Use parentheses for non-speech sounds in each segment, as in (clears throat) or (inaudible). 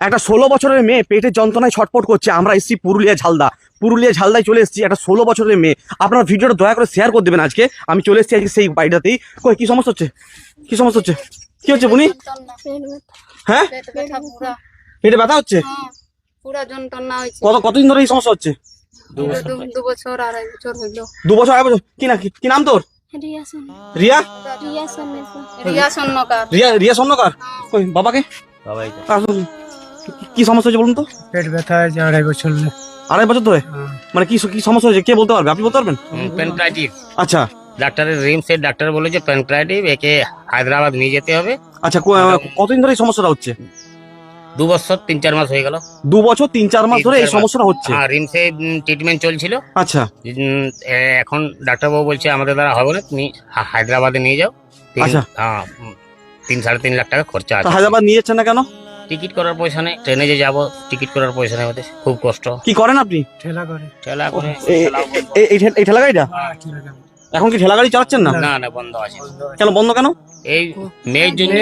একটা ষোলো বছরের মেয়ে পেটের যন্ত্রণায় ছটপট করছে। আমরা এসেছি পুরুলিয়া ঝালদা। পুরুলিয়া ঝালদায় চলে এসেছি একটা ষোলো বছরের মেয়ে। আপনার ভিডিওটা দয়া করে শেয়ার করে দেবেন আজকে। আমি চলে এসেছি আজকে সেই বাড়িটাতেই। কই কি সমস্যা হচ্ছে? কি সমস্যা হচ্ছে? কি হচ্ছে বুনি? হ্যাঁ? পেট ব্যথা পুরা পেটে ব্যথা হচ্ছে? কত কতদিন ধরে এই সমস্যা হচ্ছে? দু- বছর আড়াই বছর। হইল দু বছর আড়াই বছর কি না কি- কি নাম তোর? রিয়া? রিয়া স্বর্ণকার রিয়া রিয়া স্বর্ণকার বাবাকে। কি সমস্যা হচ্ছে বলুন তো? পেট ব্যথা হয়েছে আড়াই বছর আড়াই বছর ধরে? হ্যাঁ। মানে কি কি সমস্যা হয়েছে? কে বলতে পারবে? আপনি বলতে পারবেন? প্যানক্রাইটিস আচ্ছা। ডাক্তারের রিমসের ডাক্তার বলেছে প্যানক্রাইটিস একে হায়দ্রাবাদ নিয়ে যেতে হবে। আচ্ছা কতদিন ধরে এই সমস্যাটা হচ্ছে? দু বছর তিন চার মাস হয়ে গেল। দু বছর তিন চার মাস ধরে এই সমস্যাটা হচ্ছে? হ্যাঁ রিমসে ট্রিটমেন্ট চলছিল। আচ্ছা। এখন ডাক্তারবাবু বলছে আমাদের দ্বারা হবে না তুমি হায়দ্রাবাদে নিয়ে যাও। তিন- আচ্ছা। হ্যাঁ তিন সাড়ে তিন লাখ টাকা খরচা আছে। হায়দ্রাবাদ নিয়ে যাচ্ছেন না কেন? টিকিট করার পয়সা নেই। ট্রেনে যে যাব টিকিট করার পয়সা নেই ওদের খুব কষ্ট। কি করেন আপনি? ঠেলা করে। ঠেলা করে এ- এ- এই ঠে- এই ঠেলা গাড়িটা? হ্যাঁ। এখন কি ঠেলা গাড়ি চালাচ্ছেন না? না না বন্ধ আছে। কেন বন্ধ কেন? এই মেয়ের জন্য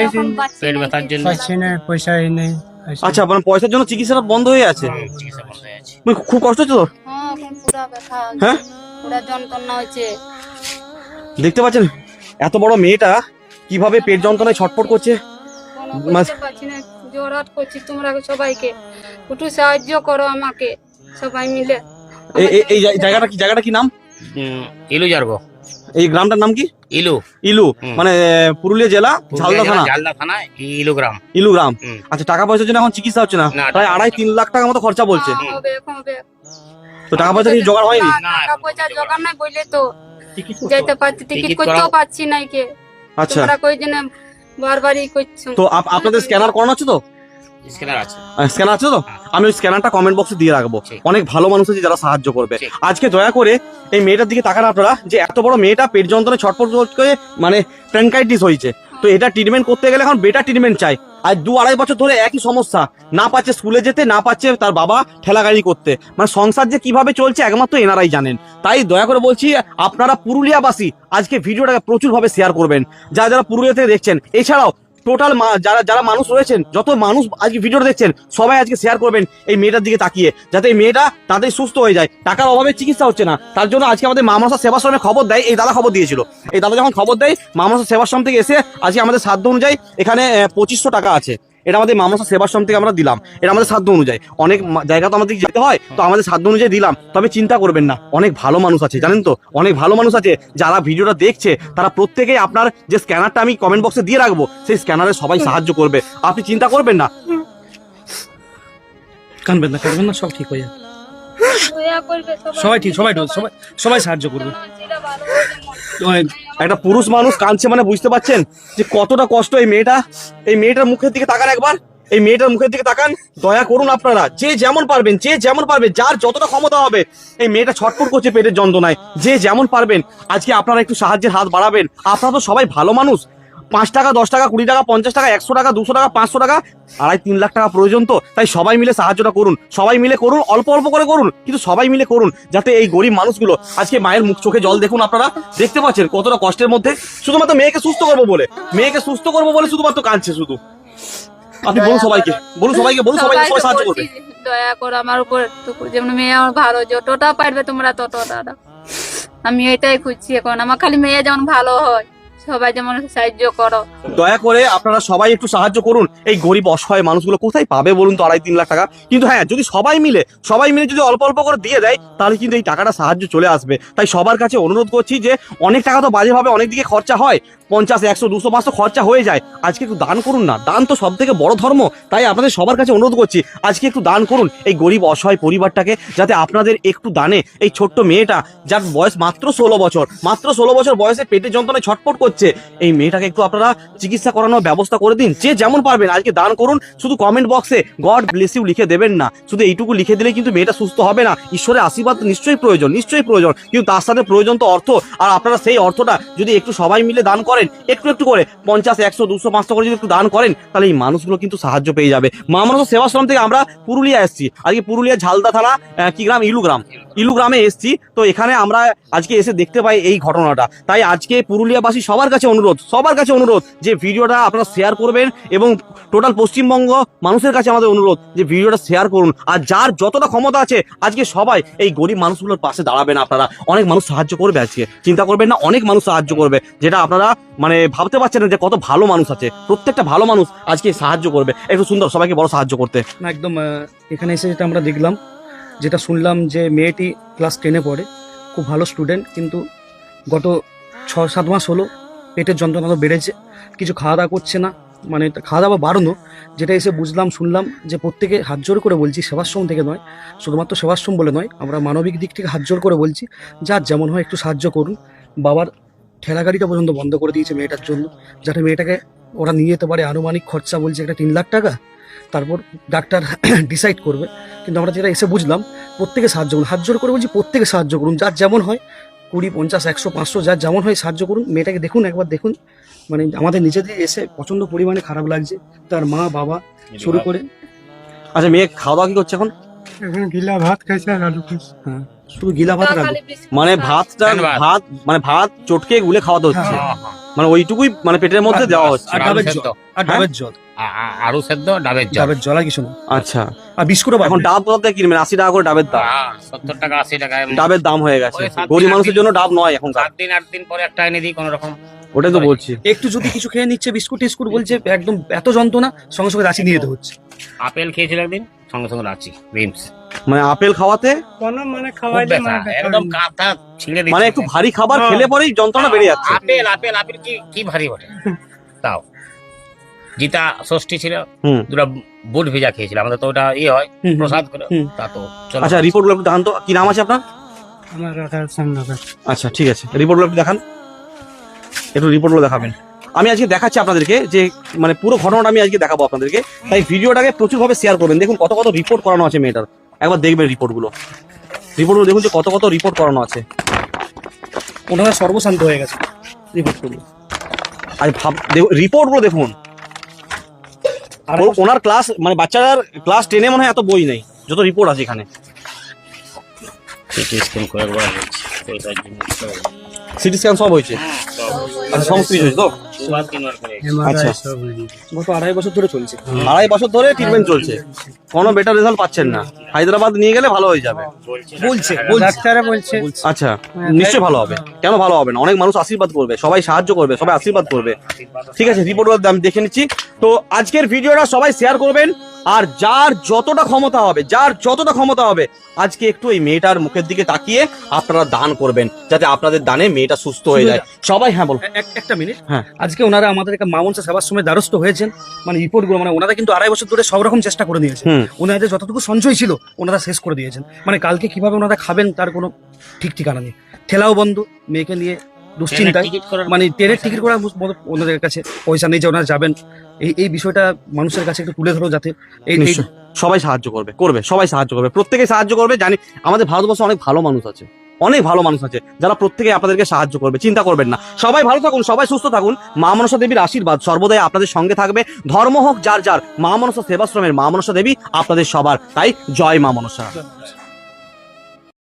পেট ব্যথার জন্য। পাচ্ছি না পয়সা নেই আচ্ছা মানে পয়সার জন্য চিকিৎসাটা বন্ধ হয়ে আছে? চিকিৎসা বন্ধ হয়ে আছে। মানে খুব কষ্ট হচ্ছে তো হ্যাঁ এখন পুরা ব্যথা হ্যাঁ? পুরা যন্ত্রণা হয়েছে দেখতে পাচ্ছেন? এত বড় মেয়েটা কীভাবে পেট যন্ত্রণায় ছটফট করছে? কোনো মাস- পারছি না জোরাট করছি তোমরা সবাইকে একটু সাহায্য করো আমাকে সবাই মিলে। এই- এই- এই জায়- জায়গাটা কি জায়গাটা কি নাম? ইলু জারগো। এই গ্রামটার নাম কি? ইলু। ইলু মানে পুরুলিয়া জেলা ঝালদা থানা। ঝালদা থানা ইলু গ্রাম। ইলু গ্রাম। আচ্ছা টাকা পয়সার জন্য এখন চিকিৎসা হচ্ছে না। না, প্রায় আড়াই তিন লাখ টাকা মতো খরচা বলছে। হবে হবে। তো টাকা পয়সা কি জোগাড় হয়নি? না, টাকা পয়সা জোগাড় নাই বললে তো। যেতে পারছি টিকিট টিকিট করতেও পারছি নাই কে। আচ্ছা। তোমরা কই জন্য বারবারই করছ তো আপ- আপনাদের স্ক্যানার করানো আছে তো? স্ক্যানার আছে। স্ক্যানার আছে তো? আমি ওই স্ক্যানারটা কমেন্ট বক্সে দিয়ে রাখব। অনেক ভালো মানুষ আছে যারা সাহায্য করবে। আজকে দয়া করে এই মেয়েটার দিকে তাকান আপনারা যে এত বড় মেয়েটা পেট যন্ত্রণায় ছটফট করে মানে ট্রেনকাইটিস হয়েছে। তো এটা ট্রিটমেন্ট করতে গেলে এখন বেটার ট্রিটমেন্ট চাই। আর দু আড়াই বছর ধরে একই সমস্যা। না পাচ্ছে স্কুলে যেতে, না পাচ্ছে তার বাবা ঠেলাগাড়ি করতে। মানে সংসার যে কীভাবে চলছে একমাত্র এনারাই জানেন। তাই দয়া করে বলছি, আপনারা পুরুলিয়াবাসী আজকে ভিডিওটাকে প্রচুরভাবে শেয়ার করবেন। যারা যারা পুরুলিয়া থেকে দেখছেন, এছাড়াও টোটাল যারা যারা মানুষ রয়েছেন, যত মানুষ আজকে ভিডিও দেখছেন, সবাই আজকে শেয়ার করবেন এই মেয়েটার দিকে তাকিয়ে। যাতে এই মেয়েটা তাদের সুস্থ হয়ে যায়। টাকার অভাবে চিকিৎসা হচ্ছে না। তার জন্য আজকে আমাদের মামাশা সেবাশ্রমে খবর দেয়, এই দাদা খবর দিয়েছিল। এই দাদা যখন খবর দেয় মামাশা সেবাশ্রম থেকে এসে আজকে আমাদের সাধ্য অনুযায়ী এখানে পঁচিশশো টাকা আছে। এটা আমাদের মামসা সেবাশ্রম থেকে আমরা দিলাম। এটা আমাদের সাধ্য অনুযায়ী। অনেক জায়গা তো আমাদের যেতে হয় তো আমাদের সাধ্য অনুযায়ী দিলাম। তবে চিন্তা করবেন না অনেক ভালো মানুষ আছে জানেন তো? অনেক ভালো মানুষ আছে যারা ভিডিওটা দেখছে তারা প্রত্যেকেই আপনার যে স্ক্যানারটা আমি কমেন্ট বক্সে দিয়ে রাখব সেই স্ক্যানারে সবাই সাহায্য করবে। আপনি চিন্তা করবেন না। কানবেন না কানবেন না সব ঠিক হয়ে যাবে। সবাই ঠিক সবাই সবাই সবাই সাহায্য করবে। মন। একটা পুরুষ মানুষ কাঁদছে মানে বুঝতে পারছেন? যে কতটা কষ্ট এই মেয়েটা। এই মেয়েটার মুখের দিকে তাকান একবার। এই মেয়েটার মুখের দিকে তাকান। দয়া করুন আপনারা। যে যেমন পারবেন, যে যেমন পারবেন, যার যতটা ক্ষমতা হবে, এই মেয়েটা ছটফট করছে পেটের যন্ত্রণায়। যে যেমন পারবেন, আজকে আপনারা একটু সাহায্যের হাত বাড়াবেন। আপনারা তো সবাই ভালো মানুষ। পাঁচ টাকা, দশ টাকা, কুড়ি টাকা, পঞ্চাশ টাকা, একশো টাকা, দুশো টাকা, পাঁচশো টাকা, আড়াই, তিন লাখ টাকা প্রয়োজন তো। তাই সবাই মিলে সাহায্যটা করুন। সবাই মিলে করুন, অল্প অল্প করে করুন, কিন্তু সবাই মিলে করুন, যাতে এই গরিব মানুষগুলো আজকে মায়ের মুখ চোখে জল দেখুন আপনারা। দেখতে পাচ্ছেন কতটা কষ্টের মধ্যে। শুধুমাত্র মেয়েকে সুস্থ করব বলে। মেয়েকে সুস্থ করব বলে শুধুমাত্র কাঁদছে শুধু। আপনি বলুন সবাইকে বলুন সবাইকে, বলুন সবাই সবাইকে সবাই সাহায্য করবে। দয়া করো আমার উপর যেমন মেয়ে আমার ভালো, যতটা পারবে তোমরা ততটা। আমি এটাই খুঁজছি এখন, আমার খালি মেয়ে যেমন ভালো হয়। সবাই যেমন সাহায্য করো। দয়া করে আপনারা সবাই একটু সাহায্য করুন। এই গরিব, অসহায় মানুষগুলো কোথায় পাবে বলুন তো আড়াই তিন লাখ টাকা? কিন্তু হ্যাঁ যদি সবাই মিলে সবাই মিলে যদি অল্প অল্প করে দিয়ে দেয়, তাহলে কিন্তু এই টাকাটা সাহায্য চলে আসবে। তাই সবার কাছে অনুরোধ করছি যে, অনেক টাকা তো বাজেভাবে অনেক দিকে খরচা হয় পঞ্চাশ, একশো, দুশো, পাঁচশো খরচা হয়ে যায়। আজকে একটু দান করুন না। দান তো সব থেকে বড় ধর্ম, তাই আপনাদের সবার কাছে অনুরোধ করছি, আজকে একটু দান করুন। এই গরিব, অসহায় পরিবারটাকে যাতে আপনাদের একটু দানে, এই ছোট্ট মেয়েটা, যার বয়স মাত্র ষোলো বছর, মাত্র ষোলো বছর বয়সে পেটের যন্ত্রণায় ছটফট করছে, এই মেয়েটাকে একটু আপনারা চিকিৎসা করানোর ব্যবস্থা করে দিন। যে যেমন পারবেন, আজকে দান করুন। শুধু কমেন্ট বক্সে গড ব্লেস ইউ লিখে দেবেন না। শুধু এইটুকু লিখে দিলে কিন্তু মেয়েটা সুস্থ হবে না। ঈশ্বরের আশীর্বাদ নিশ্চয়ই প্রয়োজন নিশ্চয়ই প্রয়োজন। কিন্তু তার সাথে প্রয়োজন তো অর্থ। আর আপনারা সেই অর্থটা যদি একটু সবাই মিলে দান করেন একটু একটু করে, পঞ্চাশ, একশো, দুশো, পাঁচশো করে যদি একটু দান করেন, তাহলে এই মানুষগুলো কিন্তু সাহায্য পেয়ে যাবে। মা মানুষ সেবাশ্রম থেকে আমরা পুরুলিয়া এসেছি। আজকে পুরুলিয়া ঝালদা থানা কি গ্রাম? ইলু গ্রাম ইলু গ্রামে এসেছি, তো এখানে আমরা আজকে এসে দেখতে পাই এই ঘটনাটা। তাই আজকে পুরুলিয়াবাসী সবার কাছে অনুরোধ, সবার কাছে অনুরোধ যে ভিডিওটা আপনারা শেয়ার করবেন এবং টোটাল পশ্চিমবঙ্গ মানুষের কাছে আমাদের অনুরোধ যে ভিডিওটা শেয়ার করুন। আর যার যতটা ক্ষমতা আছে, আজকে সবাই এই গরিব মানুষগুলোর পাশে দাঁড়াবেন আপনারা। অনেক মানুষ সাহায্য করবে আজকে। চিন্তা করবেন না, অনেক মানুষ সাহায্য করবে, যেটা আপনারা মানে ভাবতে পারছেন না যে কত ভালো মানুষ আছে। প্রত্যেকটা ভালো মানুষ আজকে সাহায্য করবে। একটু সুন্দর, সবাইকে বড় সাহায্য করতে। একদম এখানে এসে যেটা আমরা দেখলাম যেটা শুনলাম যে মেয়েটি ক্লাস টেনে পড়ে, খুব ভালো স্টুডেন্ট কিন্তু গত ছ সাত মাস হলো পেটের যন্ত্রণা তো বেড়েছে, কিছু খাওয়া দাওয়া করছে না মানে খাওয়া দাওয়া বাড়ানো, যেটা এসে বুঝলাম, শুনলাম যে প্রত্যেকে হাত জোর করে বলছি, সেবাশ্রম থেকে নয়, শুধুমাত্র সেবাশ্রম বলে নয়, আমরা মানবিক দিক থেকে হাত জোর করে বলছি, যার যেমন হয় একটু সাহায্য করুন। বাবার ঠেলা গাড়িটা পর্যন্ত বন্ধ করে দিয়েছে মেয়েটার জন্য, যাতে মেয়েটাকে ওরা নিয়ে যেতে পারে, আনুমানিক খরচা বলছে একটা তিন লাখ টাকা। তারপর ডাক্তার (clears throat) ডিসাইড করবে। কিন্তু আমরা যেটা এসে বুঝলাম প্রত্যেকে সাহায্য করুন। হাত জোর করে বলছি প্রত্যেকে সাহায্য করুন। যার যেমন হয় কুড়ি পঞ্চাশ একশো পাঁচশো যার যেমন হয় সাহায্য করুন। মেয়েটাকে দেখুন একবার দেখুন। মানে আমাদের নিজেদের এসে প্রচণ্ড পরিমাণে খারাপ লাগছে। তার মা বাবা শুরু করে আচ্ছা মেয়ে খাওয়া দাওয়া কি করছে এখন? এখন গিলা ভাত খাইছে আর আলু খাইছে। শুধু গিলা ভাত রাখব। মানে ভাতটা ভাত মানে ভাত চটকে গুলে খাওয়াতে হচ্ছে। হ্যাঁ, হ্যাঁ। মানে ওইটুকুই মানে পেটের মধ্যে দেওয়া হচ্ছে। আর ডাবের সেদ্ধ। জল। আর সেদ্ধ ডাবের জল। ডাবের জল আর কিছু না। আচ্ছা। আর বিস্কুটও এখন ডাব বলতে কিনবেন? আশি টাকা করে ডাবের দাম। হ্যাঁ, সত্তর টাকা আশি টাকা ডাবের দাম হয়ে গেছে। গরিব মানুষের জন্য ডাব নয় এখন সাত দিন আট দিন পরে একটা এনে দিই কোনো রকম ওটাই তো বলছি। একটু যদি কিছু খেয়ে নিচ্ছে বিস্কুট টিস্কুট বলছে একদম এত যন্ত্রণা সঙ্গে সঙ্গে রাঁচি নিয়ে যেতে হচ্ছে। আপেল খেয়েছিল একদিন সঙ্গে সঙ্গে রাঁচি রিমস মানে আপেল খাওয়াতে? কোনো? মানে খাওয়াইলে মানে একদম। কাঁথা ছিঁড়ে দিচ্ছে। মানে একটু ভারী খাবার হ্যাঁ। খেলে পরেই যন্ত্রণা বেড়ে যাচ্ছে। আপেল আপেল আপেল কি কি ভারী বটে? (laughs) তাও। জিতা ষষ্ঠী ছিল হুম। দুটা বুট ভেজা খেয়েছিল আমাদের তো ওটা ইয়ে হয়। প্রসাদ করে তা তো চলো। আচ্ছা রিপোর্টগুলো একটু দেখান তো কি নাম আছে আপনার? আমার আচ্ছা ঠিক আছে। রিপোর্টগুলো একটু দেখান। একটু রিপোর্টগুলো দেখাবেন। আমি আজকে দেখাচ্ছি আপনাদেরকে যে মানে পুরো ঘটনাটা আমি আজকে দেখাবো আপনাদেরকে। তাই ভিডিওটাকে প্রচুর ভাবে শেয়ার করবেন। দেখুন কত কত রিপোর্ট করানো আছে মেয়েটার। একবার দেখবেন রিপোর্টগুলো। রিপোর্টগুলো দেখুন যে কত কত রিপোর্ট করানো আছে। ওনারা সর্বশান্ত হয়ে গেছে। রিপোর্ট করল আর ভাব রিপোর্টগুলো দেখুন। আর ওনার ক্লাস মানে বাচ্চাটার ক্লাস টেনে মনে হয় এত বই নেই। যত রিপোর্ট আছে এখানে। সিটি স্ক্যান সিটি সব হয়েছে? আচ্ছা সমস্ত কিছু তো? আচ্ছা। গত আড়াই বছর ধরে চলছে। আড়াই বছর ধরে ট্রিটমেন্ট চলছে। কোনো বেটার রেজাল্ট পাচ্ছেন না। হায়দ্রাবাদ নিয়ে গেলে ভালো হয়ে যাবে। বলছে বলছে। ডাক্তারে বলছে। আচ্ছা নিশ্চয়ই ভালো হবে। কেন ভালো হবে না? অনেক মানুষ আশীর্বাদ করবে সবাই সাহায্য করবে সবাই আশীর্বাদ করবে। ঠিক আছে রিপোর্ট আমি দেখে নিচ্ছি। তো আজকের ভিডিওটা সবাই শেয়ার করবেন আর যার যতটা ক্ষমতা হবে যার যতটা ক্ষমতা হবে আজকে একটু এই মেয়েটার মুখের দিকে তাকিয়ে আপনারা দান করবেন যাতে আপনাদের দানে মেয়েটা সুস্থ হয়ে যায়। সবাই হ্যাঁ বল এক- একটা মিনিট হ্যাঁ। আজকে ওনারা আমাদের একটা মামনসা সেবার সময় দ্বারস্থ হয়েছেন। মানে রিপোর্টগুলো মানে ওনারা কিন্তু আড়াই বছর ধরে সব রকম চেষ্টা করে নিয়েছেন। ওনাদের যতটুকু সঞ্চয় ছিল ওনারা শেষ করে দিয়েছেন। মানে কালকে কীভাবে ওনারা খাবেন তার কোনো ঠিক ঠিকানা নেই। ঠেলাও বন্ধ মেয়েকে নিয়ে দুশ্চিন্তায়। মানে ট্রেনের টিকিট করা বো- ওনাদের কাছে পয়সা নেই যে ওনারা যাবেন। এই এই বিষয়টা মানুষের কাছে একটু তুলে ধরো যাতে এই এই- সবাই সাহায্য করবে করবে সবাই সাহায্য করবে। প্রত্যেকে সাহায্য করবে জানি আমাদের ভারতবর্ষে অনেক ভালো মানুষ আছে। অনেক ভালো মানুষ আছে যারা প্রত্যেকে আপনাদেরকে সাহায্য করবে, চিন্তা করবেন না। সবাই ভালো থাকুন, সবাই সুস্থ থাকুন। মা মনসা দেবীর আশীর্বাদ সর্বদাই আপনাদের সঙ্গে থাকবে। ধর্ম হোক যার যার, মা মনসা সেবাশ্রমের মা মনসা দেবী আপনাদের সবার। তাই জয় মা মনসা।